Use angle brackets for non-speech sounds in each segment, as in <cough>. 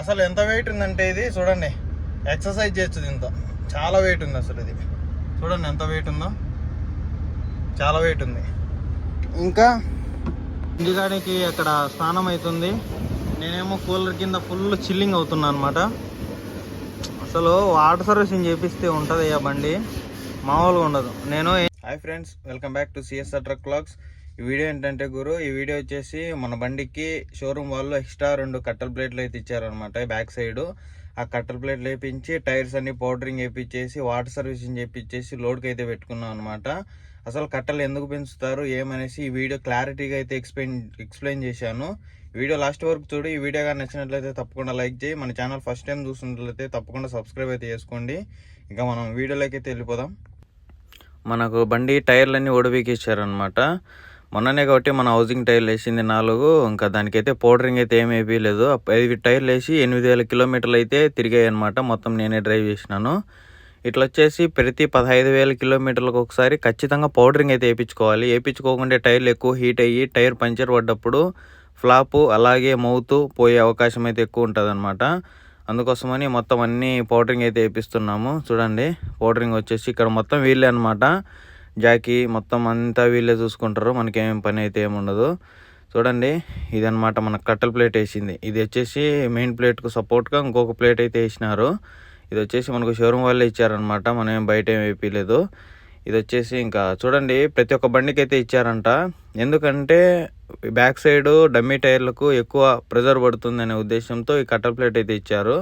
అసలు ఎంత వెయిట్ ఉందంటే ఇది? చూడండి. ఎక్సర్సైజ్ చేయొచ్చు దీంతో. చాలా వెయిట్ ఉంది అసలు ఇది. చూడండి ఎంత వెయిట్ ఉందో. చాలా వెయిట్ ఉంది. ఇంకా ఇంటికాడికి అక్కడ స్నానం అవుతుంది. నేనేమో కూలర్ కింద ఫుల్ చిల్లింగ్ అవుతున్నా అనమాట అసలు వాటర్ సర్వీసింగ్ చేపిస్తే ఉంటుంది ఆ బండి. మామూలుగా ఉండదు. నేను hi friends welcome back to CSR truck clocks ఈ వీడియో ఏంటంటే గురు ఈ వీడియో వచ్చేసి మన బండికి షోరూమ్ వాళ్ళు ఎక్స్ట్రా రెండు కట్టల ప్లేట్లు అయితే ఇచ్చారనమాట బ్యాక్ సైడ్. ఆ కట్టల ప్లేట్లు వేపించి టైర్స్ అన్ని పౌడరింగ్ వేపించేసి వాటర్ సర్వీసింగ్ చేపించేసి లోడ్కి అయితే పెట్టుకున్నాం అనమాట అసలు కట్టలు ఎందుకు పెంచుతారు ఏమనేసి ఈ వీడియో క్లారిటీగా అయితే ఎక్స్ప్లెయిన్ ఎక్స్ప్లెయిన్ చేశాను. వీడియో లాస్ట్ వరకు చూడు ఈ వీడియో కానీ నచ్చినట్లయితే తప్పకుండా లైక్ చేయి. మన ఛానల్ ఫస్ట్ టైం చూసినట్లయితే తప్పకుండా సబ్స్క్రైబ్ అయితే చేసుకోండి. ఇంకా మనం వీడియోలోకి అయితే వెళ్ళిపోదాం. మనకు బండి టైర్లన్నీ ఓడిపీకి ఇచ్చారనమాట మొన్ననే కాబట్టి మన హౌసింగ్ టైర్లు వేసింది నాలుగు. ఇంకా దానికైతే పౌడరింగ్ అయితే ఏమి వేయలేదు ఐదు టైర్లు వేసి ఎనిమిది వేల కిలోమీటర్లు అయితే తిరిగాయి అనమాట మొత్తం నేనే డ్రైవ్ చేసినాను. ఇట్లా వచ్చేసి ప్రతి పదహైదు వేల కిలోమీటర్లకు ఒకసారి ఖచ్చితంగా పౌడరింగ్ అయితే వేయించుకోవాలి వేయించుకోకుండా టైర్లు ఎక్కువ హీట్ అయ్యి టైర్ పంచర్ పడ్డప్పుడు ఫ్లాపు అలాగే మౌతు పోయే అవకాశం అయితే ఎక్కువ ఉంటుంది అనమాట అందుకోసమని మొత్తం అన్ని పౌడరింగ్ అయితే వేపిస్తున్నాము చూడండి పౌడరింగ్ వచ్చేసి ఇక్కడ మొత్తం వీళ్ళే అనమాట జాకీ మొత్తం అంతా వీళ్ళే చూసుకుంటారు. మనకేం పని అయితే ఏముండదు చూడండి ఇదనమాట మన కట్టెల ప్లేట్ వేసింది. ఇది వచ్చేసి మెయిన్ ప్లేట్కు సపోర్ట్గా ఇంకొక ప్లేట్ అయితే వేసినారు. ఇది వచ్చేసి మనకు షోరూమ్ వాళ్ళే ఇచ్చారనమాట మనం ఏం బయట ఏం వేయలేదు ఇది వచ్చేసి ఇంకా చూడండి ప్రతి ఒక్క బండికి అయితే ఇచ్చారంట. ఎందుకంటే బ్యాక్ సైడ్ డమ్మీ టైర్లకు ఎక్కువ ప్రెజర్ పడుతుందనే ఉద్దేశంతో ఈ కట్టెల ప్లేట్ అయితే ఇచ్చారు.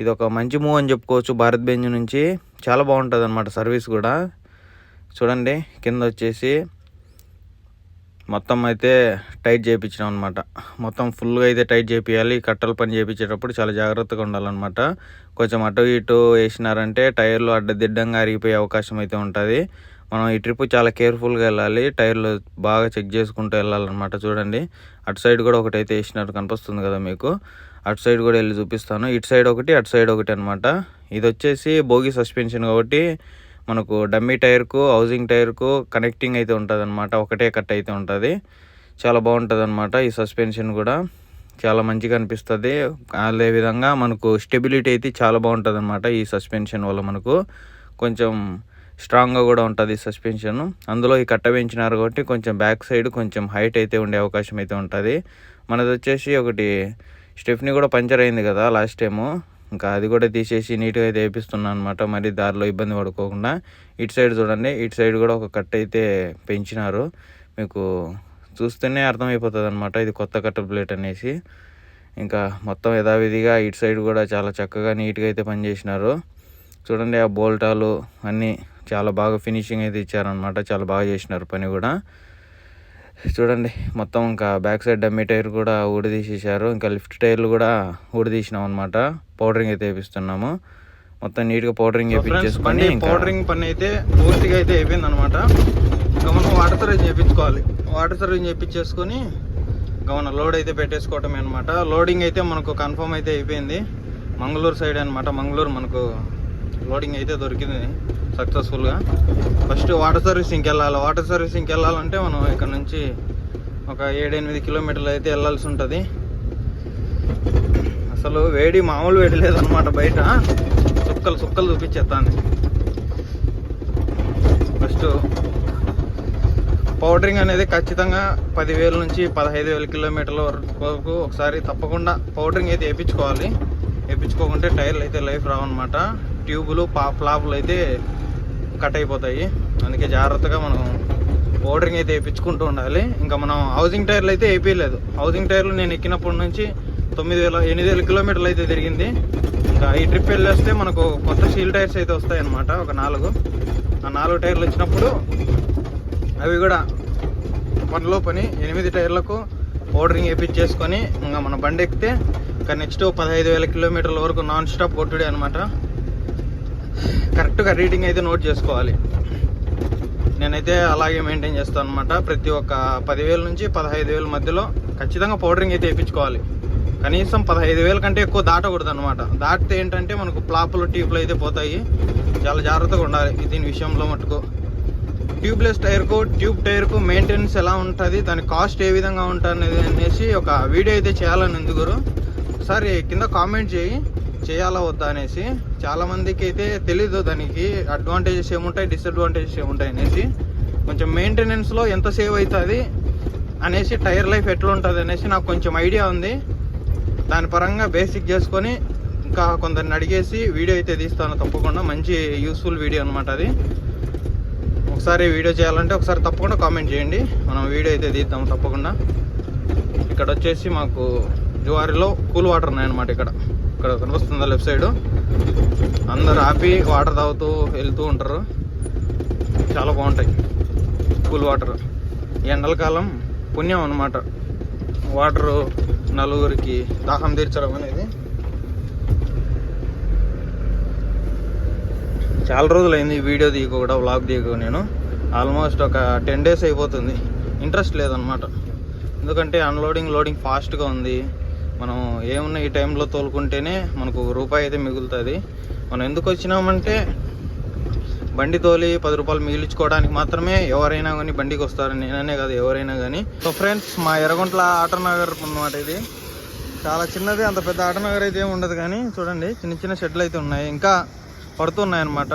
ఇది ఒక మంచి మూవ్ అని చెప్పుకోవచ్చు. భారత్ బెంజ్ నుంచి. చాలా బాగుంటుంది అనమాట సర్వీస్ కూడా. చూడండి కింద వచ్చేసి మొత్తం అయితే టైట్ చేయించినాం అనమాట మొత్తం ఫుల్గా అయితే టైట్ చేపియాలి. కట్టలు పని చేయించేటప్పుడు చాలా జాగ్రత్తగా ఉండాలన్నమాట. కొంచెం అటు ఇటు వేసినారంటే టైర్లు అడ్డదిడ్డంగా అరిగిపోయే అవకాశం అయితే ఉంటుంది. మనం ఈ ట్రిప్ చాలా కేర్ఫుల్గా వెళ్ళాలి. టైర్లు బాగా చెక్ చేసుకుంటూ వెళ్ళాలన్నమాట చూడండి. అటు సైడ్ కూడా ఒకటి అయితే వేసినట్టు కనిపిస్తుంది కదా మీకు. అటు సైడ్ కూడా వెళ్ళి చూపిస్తాను. ఇటు సైడ్ ఒకటి అటు సైడ్ ఒకటి అనమాట ఇది వచ్చేసి భోగి సస్పెన్షన్ కాబట్టి మనకు డమ్మీ టైర్కు హౌసింగ్ టైర్కు కనెక్టింగ్ అయితే ఉంటుంది అనమాట ఒకటే కట్ అయితే ఉంటుంది. చాలా బాగుంటుంది అనమాట ఈ సస్పెన్షన్ కూడా. చాలా మంచిగా అనిపిస్తుంది. అదేవిధంగా మనకు స్టెబిలిటీ అయితే చాలా బాగుంటుంది అనమాట ఈ సస్పెన్షన్ వల్ల మనకు. కొంచెం స్ట్రాంగ్గా కూడా ఉంటుంది సస్పెన్షన్. అందులో ఈ కట్ట పెంచినారు కాబట్టి కొంచెం బ్యాక్ సైడ్ కొంచెం హైట్ అయితే ఉండే అవకాశం అయితే ఉంటుంది. మనది వచ్చేసి ఒకటి స్టెఫ్ని కూడా పంచర్ అయింది కదా లాస్ట్ టైము. ఇంకా అది కూడా తీసేసి నీట్గా అయితే వేపిస్తున్నాను అనమాట మరి దారిలో ఇబ్బంది పడుకోకుండా. ఇటు సైడ్ చూడండి. ఇటు సైడ్ కూడా ఒక కట్ అయితే పెంచినారు. మీకు చూస్తేనే అర్థమైపోతుంది అనమాట ఇది కొత్త కట్ట ప్లేట్ అనేసి. ఇంకా మొత్తం యథావిధిగా ఇటు సైడ్ కూడా చాలా చక్కగా నీట్గా అయితే పనిచేసినారు. చూడండి ఆ బోల్టాలు అన్నీ చాలా బాగా ఫినిషింగ్ అయితే ఇచ్చారనమాట చాలా బాగా చేసినారు పని కూడా. చూడండి మొత్తం ఇంకా బ్యాక్ సైడ్ డమ్మీ టైర్ కూడా ఊడదీసేసారు ఇంకా లిఫ్ట్ టైర్లు కూడా ఊడదీసినాం అనమాట పౌడరింగ్ అయితే వేపిస్తున్నాము. మొత్తం నీట్గా పౌడరింగ్ వేపించేసుకొని పౌడరింగ్ పని అయితే పూర్తిగా అయితే అయిపోయింది అనమాట ఇంకా మనం వాటర్ సర్వీస్ చేయించుకోవాలి వాటర్ సర్వీస్ చేయించేసుకొని ఇంకా మనం లోడ్ అయితే పెట్టేసుకోవటమే అనమాట లోడింగ్ అయితే మనకు కన్ఫర్మ్ అయితే అయిపోయింది. మంగళూరు సైడ్ అనమాట మంగళూరు మనకు లోడింగ్ అయితే దొరికింది. సక్సెస్ఫుల్గా ఫస్ట్ వాటర్ సర్వీసింగ్కి వెళ్ళాలి వాటర్ సర్వీసింగ్కి వెళ్ళాలంటే మనం ఇక్కడ నుంచి ఒక ఏడెనిమిది కిలోమీటర్లు అయితే వెళ్ళాల్సి ఉంటుంది. అసలు వేడి మామూలు వేడి లేదనమాట బయట. సుక్కలు సుక్కలు చూపించేస్తాను ఫస్ట్ పౌడరింగ్ అనేది ఖచ్చితంగా పదివేల నుంచి పదహైదు వేల కిలోమీటర్ల వరకు ఒకసారి తప్పకుండా పౌడరింగ్ అయితే వేయించుకోవాలి. వేయించుకోకుంటే టైర్లు అయితే లైఫ్ రావన్నమాట. ట్యూబులు పా ఫ్లాపులు అయితే కట్ అయిపోతాయి. అందుకే జాగ్రత్తగా మనం ఓడరింగ్ అయితే వేయించుకుంటూ ఉండాలి. ఇంకా మనం హౌసింగ్ టైర్లు అయితే వేయలేదు. హౌసింగ్ టైర్లు నేను ఎక్కినప్పటి నుంచి తొమ్మిది వేల ఎనిమిది వేల కిలోమీటర్లు అయితే తిరిగింది. ఇంకా ఈ ట్రిప్ వెళ్ళేస్తే మనకు కొత్త స్టీల్ టైర్స్ అయితే వస్తాయి అన్నమాట ఒక నాలుగు. ఆ నాలుగు టైర్లు వచ్చినప్పుడు అవి కూడా పనిలో పని ఎనిమిది టైర్లకు ఓడరింగ్ వేపించేసుకొని ఇంకా మన బండి ఎక్కితే ఇంకా నెక్స్ట్ పదహైదు వేల కిలోమీటర్ల వరకు నాన్ స్టాప్ కొట్టుడే అనమాట కరెక్ట్గా రీడింగ్ అయితే నోట్ చేసుకోవాలి. నేనైతే అలాగే మెయింటైన్ చేస్తాను అనమాట ప్రతి ఒక్క పదివేల నుంచి పదహైదు వేల మధ్యలో ఖచ్చితంగా పౌడరింగ్ అయితే వేయించుకోవాలి. కనీసం పదహైదు వేల కంటే ఎక్కువ దాటకూడదు అనమాట దాటితే ఏంటంటే మనకు ప్లాపులు ట్యూబ్లు అయితే పోతాయి. చాలా జాగ్రత్తగా ఉండాలి దీని విషయంలో మటుకు. ట్యూబ్లెస్ టైర్కు ట్యూబ్ టైర్కు మెయింటెనెన్స్ ఎలా ఉంటుంది దాని కాస్ట్ ఏ విధంగా ఉంటుంది అనేసి ఒక వీడియో అయితే చేయాలని ఎందుకు ఒకసారి కింద కామెంట్ చేయి. చేయాలా వద్దా అనేసి చాలా మందికి అయితే తెలీదు దానికి అడ్వాంటేజెస్ ఏముంటాయి డిసడ్వాంటేజెస్ ఏముంటాయి అనేసి. కొంచెం మెయింటెనెన్స్లో ఎంత సేవ్ అవుతుంది అనేసి టైర్ లైఫ్ ఎట్లా ఉంటుంది అనేసి నాకు కొంచెం ఐడియా ఉంది. దాని పరంగా బేసిక్ చేసుకొని ఇంకా కొందరిని అడిగేసి వీడియో అయితే తీస్తాను తప్పకుండా. మంచి యూస్ఫుల్ వీడియో అనమాట అది. ఒకసారి వీడియో చేయాలంటే ఒకసారి తప్పకుండా కామెంట్ చేయండి. మనం వీడియో అయితే తీద్దాం తప్పకుండా. ఇక్కడ వచ్చేసి మాకు జువారిలో కూల్ వాటర్ ఉన్నాయన్నమాట ఇక్కడ. ఇక్కడ కనిపిస్తుందా లెఫ్ట్ సైడ్? అందరు ఆపి వాటర్ తాగుతూ వెళ్తూ ఉంటారు. చాలా బాగుంటాయి. Cool water. ఎండలకాలం పుణ్యం అన్నమాట. వాటర్ నలుగురికి దాహం తీర్చడం అనేది. చాలా రోజులైంది వీడియో తీయక కూడా వ్లాగ్ తీయక నేను. ఆల్మోస్ట్ ఒక టెన్ డేస్ అయిపోతుంది. ఇంట్రెస్ట్ లేదనమాట ఎందుకంటే అన్లోడింగ్ లోడింగ్ ఫాస్ట్గా ఉంది. మనం ఏమున్నా ఈ టైంలో తోలుకుంటేనే మనకు ఒక రూపాయి అయితే మిగులుతుంది. మనం ఎందుకు వచ్చినామంటే బండి తోలి పది రూపాయలు మిగిలించుకోవడానికి మాత్రమే ఎవరైనా కానీ బండికి వస్తారు. నేననే కాదు ఎవరైనా కానీ సో ఫ్రెండ్స్ మా ఎర్రగుంట్ల ఆటనగర్ అనమాట ఇది. చాలా చిన్నది అంత పెద్ద ఆటనగర్ అయితే ఏమి ఉండదు కానీ చూడండి చిన్న చిన్న షెడ్లు అయితే ఉన్నాయి. ఇంకా పడుతున్నాయి అన్నమాట.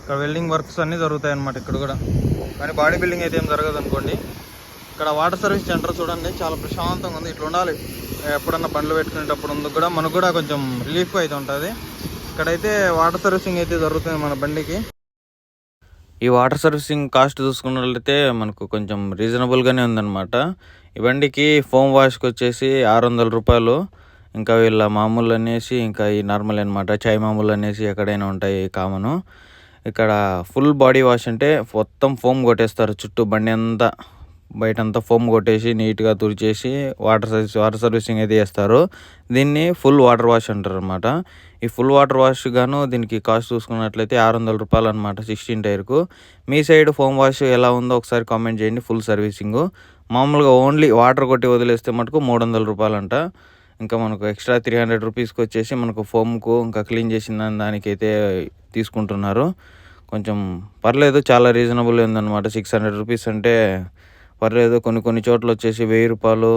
ఇక్కడ వెల్డింగ్ వర్క్స్ అన్నీ జరుగుతాయి అన్నమాట ఇక్కడ కూడా. కానీ బాడీ బిల్డింగ్ అయితే ఏం జరగదు అనుకోండి. ఇక్కడ వాటర్ సర్వీస్ సెంటర్ చూడండి చాలా ప్రశాంతంగా ఉంది. ఇట్లా ఉండాలి. ఎప్పుడన్నా బండ్లు పెట్టుకునేటప్పుడు ఉంది కూడా మనకు కూడా కొంచెం రిలీఫ్ అయితే ఉంటుంది. ఇక్కడైతే వాటర్ సర్వీసింగ్ అయితే జరుగుతుంది మన బండికి. ఈ వాటర్ సర్వీసింగ్ కాస్ట్ చూసుకున్నట్లయితే మనకు కొంచెం రీజనబుల్గానే ఉందన్నమాట. ఈ బండికి ఫోమ్ వాష్కి వచ్చేసి ఆరు వందల రూపాయలు. ఇంకా వీళ్ళ మామూలు అనేసి ఇంకా ఈ నార్మల్ అనమాట చాయ్ మామూలు అనేసి ఎక్కడైనా ఉంటాయి కామను ఇక్కడ ఫుల్ బాడీ వాష్ అంటే మొత్తం ఫోమ్ కొట్టేస్తారు చుట్టూ బండి అంతా. బయటంతా ఫోమ్ కొట్టేసి నీట్గా తుడిచేసి వాటర్ సర్వీస్ వాటర్ సర్వీసింగ్ అయితే చేస్తారు. దీన్ని ఫుల్ వాటర్ వాష్ అంటారు అనమాట ఈ ఫుల్ వాటర్ వాష్ గాను దీనికి కాస్ట్ చూసుకున్నట్లయితే ఆరు వందల రూపాయలు అనమాట సిక్స్టీన్ టైర్కు. మీ సైడ్ ఫోమ్ వాష్ ఎలా ఉందో ఒకసారి కామెంట్ చేయండి ఫుల్ సర్వీసింగ్. మామూలుగా ఓన్లీ వాటర్ కొట్టి వదిలేస్తే మటుకు మూడు వందల రూపాయలు అంట ఇంకా మనకు ఎక్స్ట్రా త్రీ హండ్రెడ్ రూపీస్కి వచ్చేసి మనకు ఫోమ్కు ఇంకా క్లీన్ చేసిన దానికైతే తీసుకుంటున్నారు. కొంచెం పర్లేదు చాలా రీజనబుల్ ఉందన్నమాట. సిక్స్ హండ్రెడ్ రూపీస్ అంటే పర్లేదు కొన్ని కొన్ని చోట్ల వచ్చేసి వెయ్యి రూపాయలు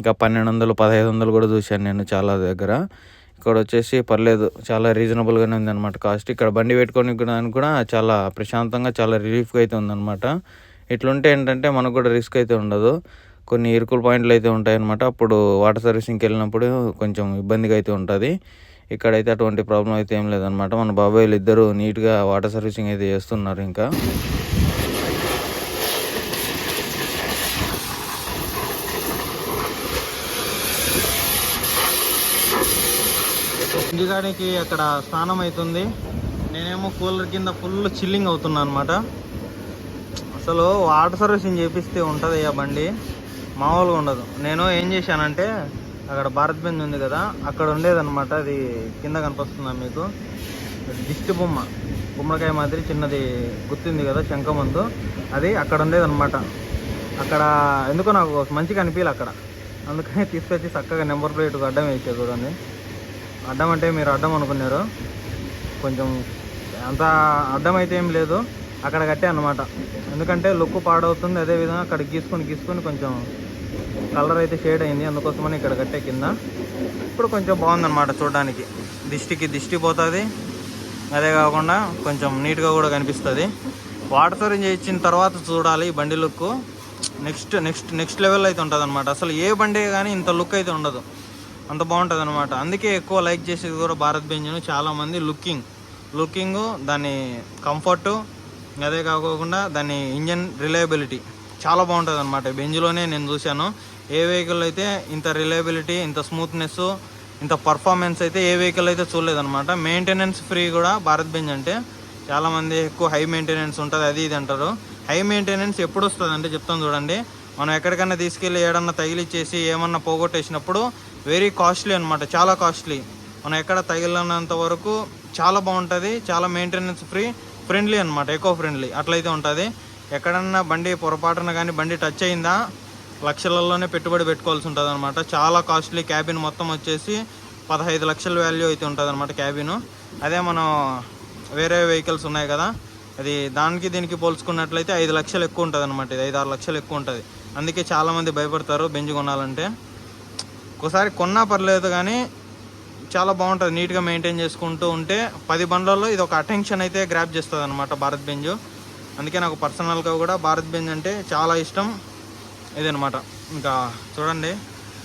ఇంకా పన్నెండు వందలు పదహైదు వందలు కూడా చూశాను నేను చాలా దగ్గర. ఇక్కడ వచ్చేసి పర్లేదు చాలా రీజనబుల్గానే ఉందన్నమాట కాస్ట్. ఇక్కడ బండి పెట్టుకొని కూడా చాలా ప్రశాంతంగా చాలా రిలీఫ్గా అయితే ఉందన్నమాట. ఇట్లుంటే ఏంటంటే మనకు కూడా రిస్క్ అయితే ఉండదు. కొన్ని ఇరుకుల పాయింట్లు అయితే ఉంటాయన్నమాట. అప్పుడు వాటర్ సర్వీసింగ్కి వెళ్ళినప్పుడు కొంచెం ఇబ్బందిగా అయితే ఉంటుంది. ఇక్కడైతే అటువంటి ప్రాబ్లం అయితే ఏం లేదనమాట మన బాబాయ్లు ఇద్దరు నీట్గా వాటర్ సర్వీసింగ్ అయితే చేస్తున్నారు ఇంకా. ఇంటికాడికి అక్కడ స్నానం అవుతుంది. నేనేమో కూలర్ కింద ఫుల్ చిల్లింగ్ అవుతున్నా అనమాట అసలు వాటర్ సర్వీసింగ్ చేపిస్తే ఉంటుంది ఆ బండి. మామూలుగా ఉండదు. నేను ఏం చేశానంటే అక్కడ భారత్ బెంజ్ ఉంది కదా అక్కడ ఉండేదన్నమాట. అది కింద కనిపిస్తుందా మీకు? దిష్టి బొమ్మ. గుమ్మడికాయ మాదిరి చిన్నది గుర్తుంది కదా శంఖమందు అది అక్కడ ఉండేదన్నమాట. అక్కడ ఎందుకో నాకు మంచిగా అనిపించాలి అక్కడ. అందుకని <laughs> తీసుకొచ్చి చక్కగా నెంబర్ ప్లేట్ అడ్డం వేసే చూడండి. అడ్డం అంటే మీరు అడ్డం అనుకున్నారు. కొంచెం అంత అడ్డం అయితే ఏం లేదు. అక్కడ కట్టే అనమాట ఎందుకంటే లుక్ పాడవుతుంది. అదేవిధంగా అక్కడ గీసుకొని గీసుకొని కొంచెం కలర్ అయితే షేడ్ అయింది. అందుకోసమని ఇక్కడ కట్టే కింద. ఇప్పుడు కొంచెం బాగుందన్నమాట చూడడానికి. దిష్టికి దిష్టి పోతుంది. అదే కాకుండా కొంచెం నీట్గా కూడా కనిపిస్తుంది. వాటర్ సర్వీస్ చేయించిన తర్వాత చూడాలి ఈ బండి look next next next level అయితే ఉంటుంది అనమాట అసలు ఏ బండి కానీ ఇంత లుక్ అయితే ఉండదు. అంత బాగుంటుంది అనమాట అందుకే ఎక్కువ లైక్ చేసేది కూడా భారత్ బెంజన్ చాలామంది లుకింగ్. లుకింగ్ దాని కంఫర్టు అదే కాకుండా దాని ఇంజన్ రిలయబిలిటీ. చాలా బాగుంటుంది అనమాట బెంజ్లోనే నేను చూశాను. ఏ వెహికల్ అయితే ఇంత రిలయబిలిటీ ఇంత స్మూత్నెస్ ఇంత పర్ఫార్మెన్స్ అయితే ఏ వెహికల్ అయితే చూడలేదనమాట మెయింటెనెన్స్ ఫ్రీ కూడా భారత్ బెంజ్ అంటే. చాలామంది ఎక్కువ హై మెయింటెనెన్స్ ఉంటుంది అది ఇది అంటారు. హై మెయింటెనెన్స్ ఎప్పుడు వస్తుంది అంటే చెప్తాను చూడండి. మనం ఎక్కడికైనా తీసుకెళ్ళి ఏడన్నా తగిలిచ్చేసి ఏమన్నా పోగొట్టేసినప్పుడు వెరీ కాస్ట్లీ అనమాట చాలా కాస్ట్లీ మనం ఎక్కడ తగిలినంత వరకు చాలా బాగుంటుంది చాలా మెయింటెనెన్స్ ఫ్రీ ఫ్రెండ్లీ అనమాట ఎకో ఫ్రెండ్లీ అట్లయితే ఉంటుంది. ఎక్కడన్నా బండి పొరపాటున కానీ బండి టచ్ అయిందా లక్షలలోనే పెట్టుబడి పెట్టుకోవాల్సి ఉంటుంది అనమాట చాలా కాస్ట్లీ క్యాబిన్ మొత్తం వచ్చేసి పదహైదు లక్షల వాల్యూ అయితే ఉంటుంది అనమాట క్యాబిన్ అదే మనం వేరే వెహికల్స్ ఉన్నాయి కదా అది దానికి దీనికి పోల్చుకున్నట్లయితే ఐదు లక్షలు ఎక్కువ ఉంటుంది అనమాట ఇది ఐదు ఆరు లక్షలు ఎక్కువ ఉంటుంది. అందుకే చాలామంది భయపడతారు బెంజ్ కొనాలంటే. ఒకసారి కొన్నా పర్లేదు కానీ చాలా బాగుంటుంది. నీట్గా మెయింటైన్ చేసుకుంటూ ఉంటే పది బండ్లలో ఇది ఒక అటెన్షన్ అయితే గ్రాప్ చేస్తుంది అనమాట భారత్ బెంజ్. అందుకే నాకు పర్సనల్గా కూడా భారత్ బెంజ్ అంటే చాలా ఇష్టం. ఇదనమాట ఇంకా చూడండి.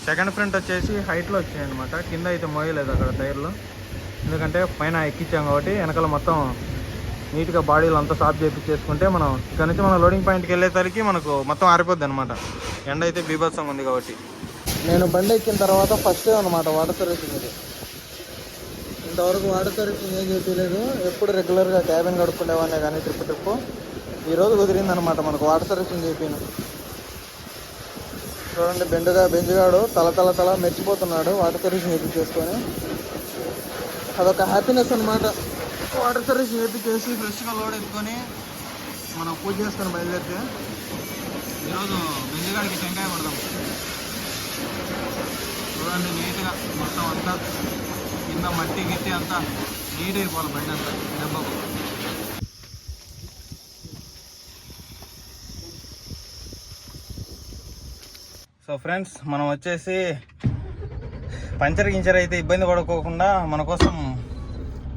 సెకండ్ ఫ్రంట్ వచ్చేసి హైట్లో వచ్చాయి అనమాట కింద అయితే మోయలేదు అక్కడ టైర్లు. ఎందుకంటే పైన ఎక్కించాం కాబట్టి వెనకాల మొత్తం నీట్గా బాడీలు అంతా సాఫ్ చేయించేసుకుంటే మనం ఇక్కడ నుంచి మనం లోడింగ్ పాయింట్కి వెళ్ళేసరికి మనకు మొత్తం ఆరిపోద్ది అనమాట ఎండ అయితే బీభత్సంగా ఉంది కాబట్టి. నేను బండి ఎక్కిన తర్వాత ఫస్ట్ అనమాట వాటర్ సర్వీసింగ్ ఇది. ఇంతవరకు వాటర్ సర్వీసింగ్ ఏం చేయలేదు ఎప్పుడు రెగ్యులర్గా క్యాబిన్ కడుక్కునేవాడిని కానీ ట్రిప్ ట్రిప్ ఈరోజు కుదిరిందనమాట మనకు వాటర్ సర్వీసింగ్ చెప్పాను చూడండి బెండుగా బెంజుగాడు తల తల తల మెచ్చిపోతున్నాడు వాటర్ సర్వీసింగ్ చేసుకొని అదొక హ్యాపీనెస్ అనమాట వాటర్ సర్వీస్ చేసి ఫ్రెష్గా లోడ్ ఎత్తుకొని మనం పూజ చేసుకొని బయలుదేరితే. ఈరోజు బెంజుగాడికి టెంకాయ పడదాం చూడండి నీట్గా మొత్తం అంతా కింద మట్టి గిట్టి అంతా నీట్ అయిపోవాలి బండి అంతా దెబ్బకు. సో ఫ్రెండ్స్ మనం వచ్చేసి పంచర్ గించర్ అయితే ఇబ్బంది పడుకోకుండా మన కోసం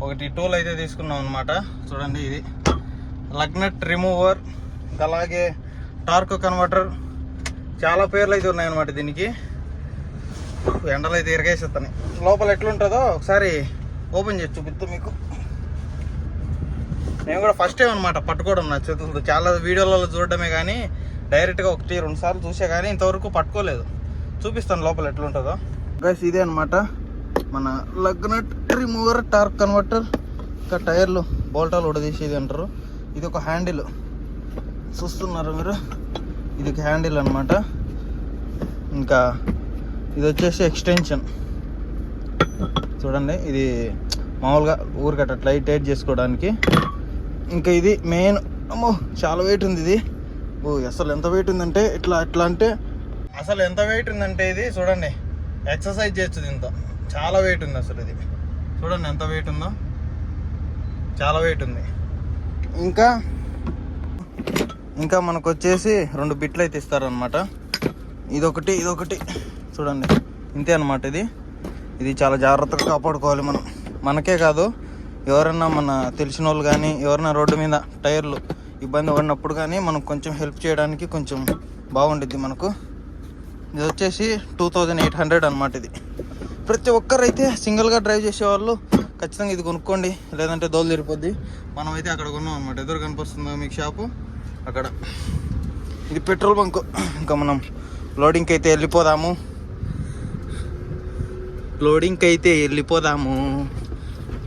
ఒకటి టూల్ అయితే తీసుకున్నాం అనమాట చూడండి ఇది. లగ్నట్ రిమూవర్ అలాగే టార్క్ కన్వర్టర్ చాలా పేర్లు అయితే ఉన్నాయన్నమాట దీనికి. ఎండలు అయితే ఇరగేసేస్తాయి లోపల ఎట్లుంటుందో ఒకసారి ఓపెన్ చేసి చూపిస్తాం మీకు. నేను కూడా ఫస్ట్ టైం అనమాట పట్టుకోవడం నా చేతులతో. చాలా వీడియోలలో చూడడమే కానీ డైరెక్ట్గా ఒకటి రెండు సార్లు చూసే కానీ ఇంతవరకు పట్టుకోలేదు. చూపిస్తాను లోపల ఎట్లుంటుందో. గైస్ ఇదే అనమాట మన లగ్నట్ రిమూవర్ టార్క్ కన్వర్టర్ ఇంకా టైర్లు బోల్టాలు ఉడదీసేది అంటారు. ఇది ఒక హ్యాండిల్ చూస్తున్నారు మీరు? ఇది హ్యాండిల్ అనమాట ఇంకా ఇది వచ్చేసి ఎక్స్టెన్షన్ చూడండి ఇది మామూలుగా ఊరికట్ట లైట్ టైట్ చేసుకోవడానికి. ఇంకా ఇది మెయిన్ అమ్మో చాలా వెయిట్ ఉంది ఇది. ఓ అసలు ఎంత వెయిట్ ఉందంటే ఇట్లా ఎట్లా అంటే అసలు ఎంత వెయిట్ ఉందంటే ఇది చూడండి ఎక్సర్సైజ్ చేస్తుంది ఇంత. చాలా వెయిట్ ఉంది అసలు ఇది. చూడండి ఎంత వెయిట్ ఉందో. చాలా వెయిట్ ఉంది. ఇంకా ఇంకా మనకు వచ్చేసి రెండు బిట్లు అయితే ఇస్తారనమాట ఇదొకటి ఇదొకటి. చూడండి. ఇంతే అనమాట ఇది. ఇది చాలా జాగ్రత్తగా కాపాడుకోవాలి మనం. మనకే కాదు ఎవరన్నా మన తెలిసిన వాళ్ళు కానీ ఎవరైనా రోడ్డు మీద టైర్లు ఇబ్బంది పడినప్పుడు కానీ మనం కొంచెం హెల్ప్ చేయడానికి కొంచెం బాగుండిద్ది మనకు. ఇది వచ్చేసి టూ థౌజండ్ ఎయిట్ హండ్రెడ్ అనమాట ఇది. ప్రతి ఒక్కరైతే సింగిల్గా డ్రైవ్ చేసేవాళ్ళు ఖచ్చితంగా ఇది కొనుక్కోండి. లేదంటే దోలు తిరిపోద్ది. మనం అయితే అక్కడ కొన్నాం అనమాట ఎదురు కనిపిస్తుంది మీకు షాపు? అక్కడ. ఇది పెట్రోల్ బంక్. ఇంకా మనం లోడింగ్కి అయితే వెళ్ళిపోదాము. లోడింగ్కి అయితే వెళ్ళిపోదాము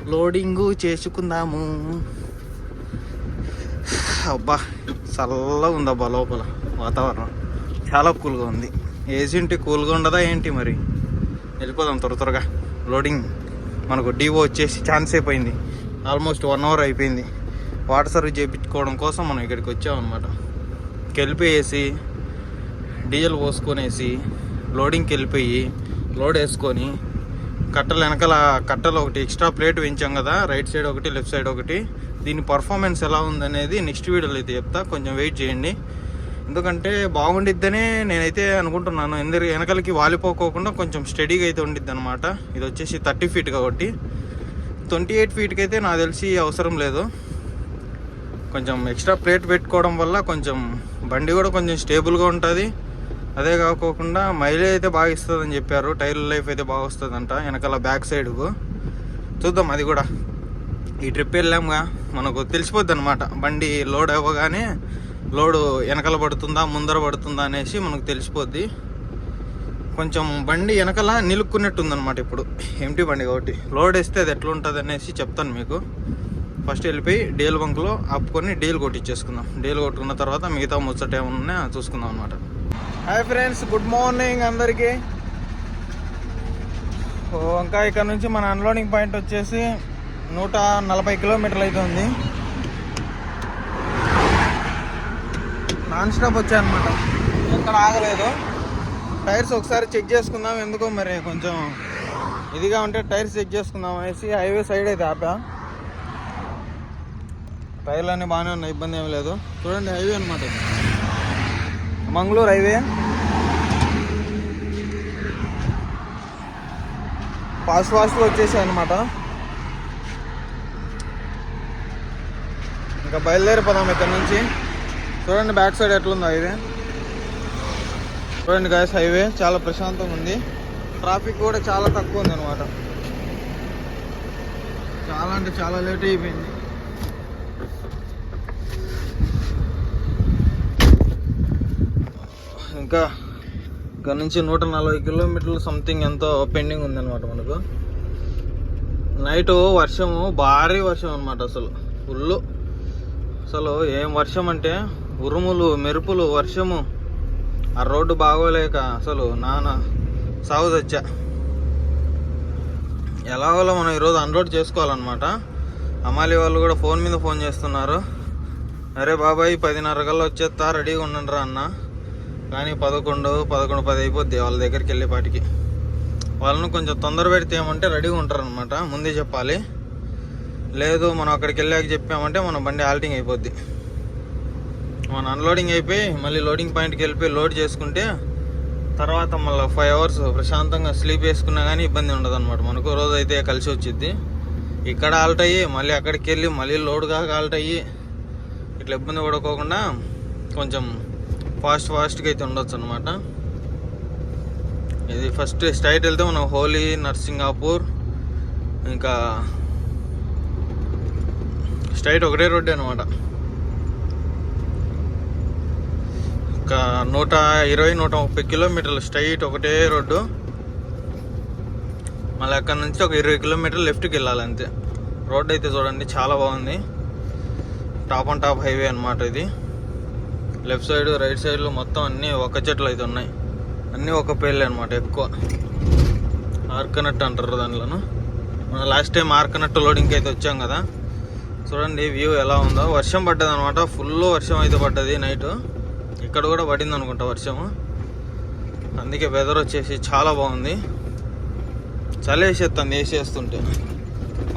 లోడింగు చేసుకుందాము. అబ్బా చల్లగా ఉందబ్బా లోపల వాతావరణం. చాలా కూల్గా ఉంది. ఏజెంట్ కూల్గా ఉండదా ఏంటి మరి? వెళ్ళిపోదాం త్వర త్వరగా. లోడింగ్ మనకు డివో వచ్చేసి ఛాన్స్ అయిపోయింది. ఆల్మోస్ట్ వన్ అవర్ అయిపోయింది. వాటర్ సర్వీస్ చేయించుకోవడం కోసం మనం ఇక్కడికి వచ్చామన్నమాట. వెళ్ళిపోయేసి డీజిల్ పోసుకొనేసి లోడింగ్కి వెళ్ళిపోయి లోడ్ వేసుకొని కట్టలు వెనకాల కట్టలు ఒకటి ఎక్స్ట్రా ప్లేట్ పెంచాం కదా రైట్ సైడ్ ఒకటి లెఫ్ట్ సైడ్ ఒకటి. దీని పర్ఫార్మెన్స్ ఎలా ఉందనేది నెక్స్ట్ వీడియోలో అయితే చెప్తా. కొంచెం వెయిట్ చేయండి. ఎందుకంటే బాగుండిద్దనే నేనైతే అనుకుంటున్నాను. ఎందుకు వెనకలకి వాలిపోకోకుండా కొంచెం స్టడీగా అయితే ఉండిద్ది అనమాట ఇది వచ్చేసి థర్టీ ఫీట్ కాబట్టి. ట్వంటీ ఎయిట్ ఫీట్కి అయితే నాకు తెలిసి అవసరం లేదు. కొంచెం ఎక్స్ట్రా ప్లేట్ పెట్టుకోవడం వల్ల కొంచెం బండి కూడా కొంచెం స్టేబుల్గా ఉంటుంది. అదే కాకోకుండా మైలేజ్ అయితే బాగా ఇస్తుందని చెప్పారు. టైర్ లైఫ్ అయితే బాగా వస్తుందంట. వెనకాల బ్యాక్ సైడ్కు చూద్దాం అది కూడా. ఈ ట్రిప్ వెళ్ళాముగా మనకు తెలిసిపోద్ది అనమాట బండి లోడ్ అవ్వగానే లోడు వెనకల పడుతుందా ముందర పడుతుందా అనేసి మనకు తెలిసిపోద్ది. కొంచెం బండి వెనకాల నిలుక్కున్నట్టు ఇప్పుడు. ఎంటీ బండి కాబట్టి? లోడ్ వేస్తే అది ఎట్లా ఉంటుంది అనేసి చెప్తాను మీకు. ఫస్ట్ వెళ్ళిపోయి డీల్ బంక్లో ఆపుకొని డీల్ కొట్టించేసుకుందాం డీల్ కొట్టుకున్న తర్వాత మిగతా ముచ్చట ఏమన్నా చూసుకుందాం అనమాట హాయ్ ఫ్రెండ్స్ గుడ్ మార్నింగ్ అందరికీ. ఇంకా ఇక్కడ నుంచి మన అన్లోడింగ్ పాయింట్ వచ్చేసి నూట నలభై కిలోమీటర్లు అయితే ఉంది నాన్ స్టాప్ వచ్చాయన్నమాట ఎక్కడ ఆగలేదు. టైర్స్ ఒకసారి చెక్ చేసుకుందాం ఎందుకో మరి కొంచెం ఇదిగా ఉంటే టైర్స్ చెక్ చేసుకుందాం అనేసి హైవే సైడ్ అయితే ఆపా. టైర్లు అన్నీ బాగానే ఉన్నాయి ఇబ్బంది ఏమి లేదు. చూడండి హైవే అనమాట మంగళూరు హైవే. ఫాస్ట్ ఫాస్ట్గా వచ్చేసాయి అనమాట ఇంకా బయలుదేరిపోదాం ఇక్కడ నుంచి. చూడండి బ్యాక్ సైడ్ ఎట్లుందో ఇది. చూడండి గాయస్ హైవే చాలా ప్రశాంతంగా ఉంది. ట్రాఫిక్ కూడా చాలా తక్కువ ఉంది అనమాట చాలా అంటే చాలా లేట్ అయిపోయింది. ఇంకా ఇక్కడ నుంచి నూట నలభై కిలోమీటర్లు సంథింగ్ ఎంతో పెండింగ్ ఉందన్నమాట మనకు. నైట్ వర్షము భారీ వర్షం అనమాట అసలు. ఫుల్ అసలు ఏం వర్షం అంటే ఉరుములు మెరుపులు వర్షము. ఆ రోడ్డు బాగోలేక అసలు నాన్న సాగు తెచ్చా ఎలాగోలో మనం ఈరోజు అన్లోడ్ చేసుకోవాలన్నమాట. అమాలి వాళ్ళు కూడా ఫోన్ మీద ఫోన్ చేస్తున్నారు. అరే బాబాయ్ పదిన్నర కల్లా వచ్చేస్తా రెడీగా ఉండండి రా అన్న. కానీ పదకొండు పదకొండు పది అయిపోద్ది వాళ్ళ దగ్గరికి వెళ్ళేపాటికి. వాళ్ళను కొంచెం తొందర పెడితే ఏమంటే రెడీగా ఉంటారు అనమాట ముందే చెప్పాలి. లేదు మనం అక్కడికి వెళ్ళాక చెప్పామంటే మన బండి ఆల్టింగ్ అయిపోద్ది. మన అన్లోడింగ్ అయిపోయి మళ్ళీ లోడింగ్ పాయింట్కి వెళ్ళిపోయి లోడ్ చేసుకుంటే తర్వాత మళ్ళీ ఫైవ్ అవర్స్ ప్రశాంతంగా స్లీప్ వేసుకున్నా కానీ ఇబ్బంది ఉండదు అనమాట మనకు రోజు అయితే కలిసి వచ్చిద్ది. ఇక్కడ ఆల్ట్ అయ్యి మళ్ళీ అక్కడికి వెళ్ళి మళ్ళీ లోడ్ కాక ఆల్ట్ అయ్యి ఇట్లా ఇబ్బంది పడుకోకుండా కొంచెం ఫాస్ట్ ఫాస్ట్గా అయితే ఉండొచ్చు అనమాట ఇది ఫస్ట్ స్ట్రైట్ వెళ్తే మనం హోలీ నర్సింగాపూర్ ఇంకా స్ట్రైట్ ఒకటే రోడ్డే అనమాట ఒక నూట ఇరవై నూట ముప్పై కిలోమీటర్లు స్ట్రైట్ ఒకటే రోడ్డు. మళ్ళీ అక్కడ నుంచి ఒక ఇరవై కిలోమీటర్లు లెఫ్ట్కి వెళ్ళాలి అంతే. రోడ్ అయితే చూడండి చాలా బాగుంది. టాప్ అండ్ టాప్ హైవే అనమాట ఇది. లెఫ్ట్ సైడ్ రైట్ సైడ్లో మొత్తం అన్నీ ఒక చెట్లు అయితే ఉన్నాయి. అన్నీ ఒక పేర్లే అనమాట ఎక్కువ. ఆర్కనట్ అంటారు దానిలోను. మనం లాస్ట్ టైం ఆర్కనట్ లోడింగ్కి అయితే వచ్చాం కదా. చూడండి వ్యూ ఎలా ఉందో. వర్షం పడ్డది అనమాట ఫుల్ వర్షం అయితే పడ్డది నైట్ ఇక్కడ కూడా పడింది అనుకుంటా వర్షము అందుకే వెదర్ వచ్చేసి చాలా బాగుంది. చలి వేసేస్తుంది వేసేస్తుంటే.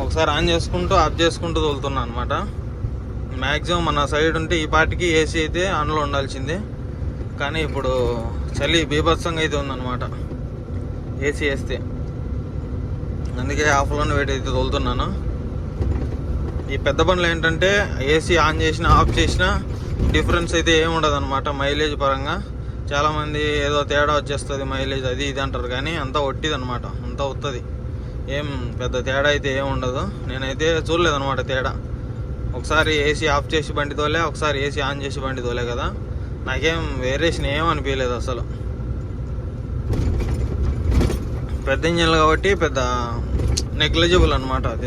ఒకసారి ఆన్ చేసుకుంటూ ఆఫ్ చేసుకుంటూ తోలుతున్నా అనమాట మ్యాక్సిమం మన సైడ్ ఉంటే ఈ పాటికి ఏసీ అయితే ఆన్లో ఉండాల్సిందే. కానీ ఇప్పుడు చలి బీభత్సంగా అయితే ఉందన్నమాట. ఏసీ వేస్తే. అందుకే ఆఫ్లోనే వెయిట్ అయితే తోలుతున్నాను. ఈ పెద్ద బండ్లు ఏంటంటే ఏసీ ఆన్ చేసినా ఆఫ్ చేసినా డిఫరెన్స్ అయితే ఏమి ఉండదు అనమాట మైలేజ్ పరంగా. చాలామంది ఏదో తేడా వచ్చేస్తుంది మైలేజ్ అది ఇది అంటారు. కానీ అంతా ఒట్టిది అనమాట అంతా వస్తుంది ఏం పెద్ద తేడా అయితే ఏమి ఉండదు. నేనైతే చూడలేదు అనమాట తేడా. ఒకసారి ఏసీ ఆఫ్ చేసి బండి తోలే ఒకసారి ఏసీ ఆన్ చేసి బండి తోలే కదా. నాకేం వేరియేషన్ ఏం అనిపించలేదు అసలు. పెద్ద ఇంజన్లు కాబట్టి పెద్ద నెగ్లిజిబుల్ అనమాట అది